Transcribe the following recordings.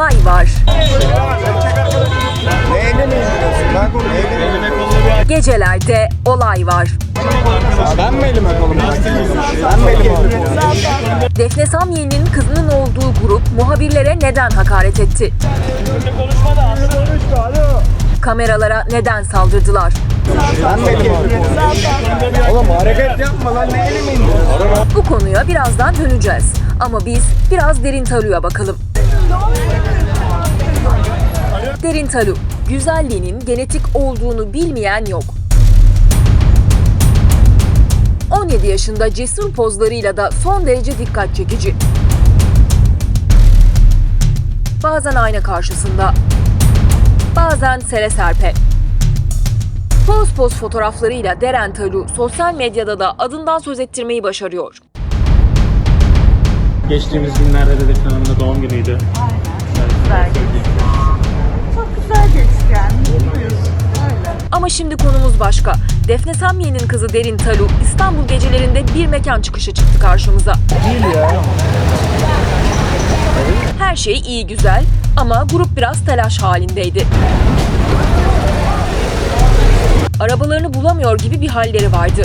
olay var. Neyle mi indiriyorsun Gecelerde olay var. Ben mi elime kolumu? Ben mi elime? Defne Samyeli'nin kızının olduğu grup muhabirlere neden hakaret etti? Kameralara neden saldırdılar? Ben mi elime? Oğlum hareket yapma lan. Ne elime indiriyorsun? Bu konuya birazdan döneceğiz. Ama biz biraz Derin Talu'ya bakalım. Derin Talu, güzelliğinin genetik olduğunu bilmeyen yok. 17 yaşında cesur pozlarıyla da son derece dikkat çekici. Bazen ayna karşısında, bazen sere serpe. Poz poz fotoğraflarıyla Deren Talu sosyal medyada da adından söz ettirmeyi başarıyor. Geçtiğimiz günlerde de Defne Hanım'ın da doğum günüydü. güzel geçti. Yani. Mutluyuz. Öyle. Ama şimdi konumuz başka. Defne Samye'nin kızı Derin Talu İstanbul gecelerinde bir mekan çıkışı çıktı karşımıza. Her şey iyi güzel ama grup biraz telaş halindeydi. Arabalarını bulamıyor gibi bir halleri vardı.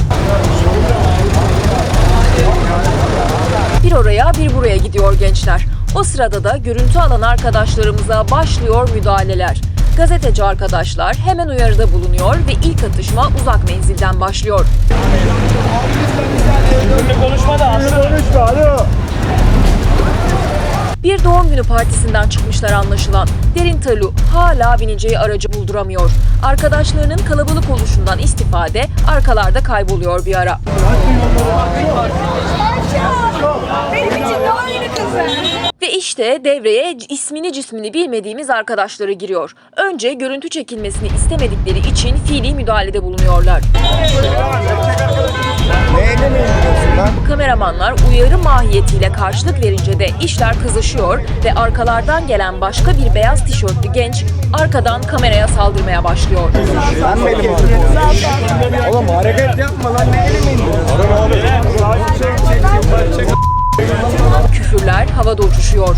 Bir oraya bir buraya gidiyor gençler. O sırada da görüntü alan arkadaşlarımıza başlıyor müdahaleler. Gazeteci arkadaşlar hemen uyarıda bulunuyor ve ilk atışma uzak menzilden başlıyor. Bir doğum günü partisinden çıkmışlar anlaşılan. Derin Talu hala bineceği aracı bulduramıyor. Arkadaşlarının kalabalık oluşundan istifade arkalarda kayboluyor bir ara. Benim için de aynı kızı. Ve işte devreye ismini cismini bilmediğimiz arkadaşları giriyor. Önce görüntü çekilmesini istemedikleri için fiili müdahalede bulunuyorlar. Mi indiriyorsun lan? Kameramanlar uyarı mahiyetiyle karşılık verince de işler kızışıyor ve arkalardan gelen başka bir beyaz tişörtlü genç arkadan kameraya saldırmaya başlıyor. Ben mi elime kolumu? Oğlum hareket yapma lan. Ne elime indiriyorsun? Havada uçuşuyor.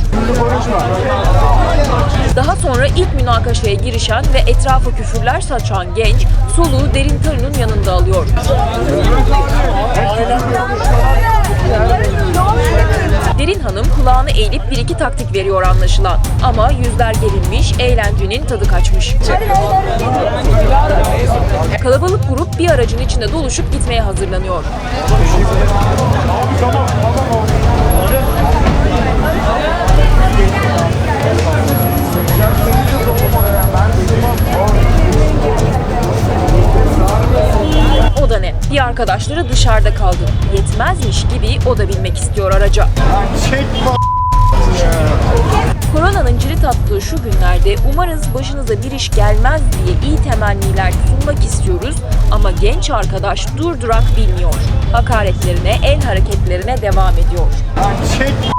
Daha sonra ilk münakaşaya girişen ve etrafa küfürler saçan genç soluğu Derin Talu'nun yanında alıyor. Derin Hanım kulağını eğilip bir iki taktik veriyor anlaşılan. Ama yüzler gerilmiş, eğlencenin tadı kaçmış. Kalabalık grup bir aracın içinde doluşup gitmeye hazırlanıyor. O da ne? Bir arkadaşları dışarıda kaldı. Yetmezmiş gibi o da binmek istiyor araca. Koronanın cirit attığı şu günlerde umarız başınıza bir iş gelmez diye iyi temenniler sunmak istiyoruz ama genç arkadaş durdurak bilmiyor. Hakaretlerine, el hareketlerine devam ediyor. Çekme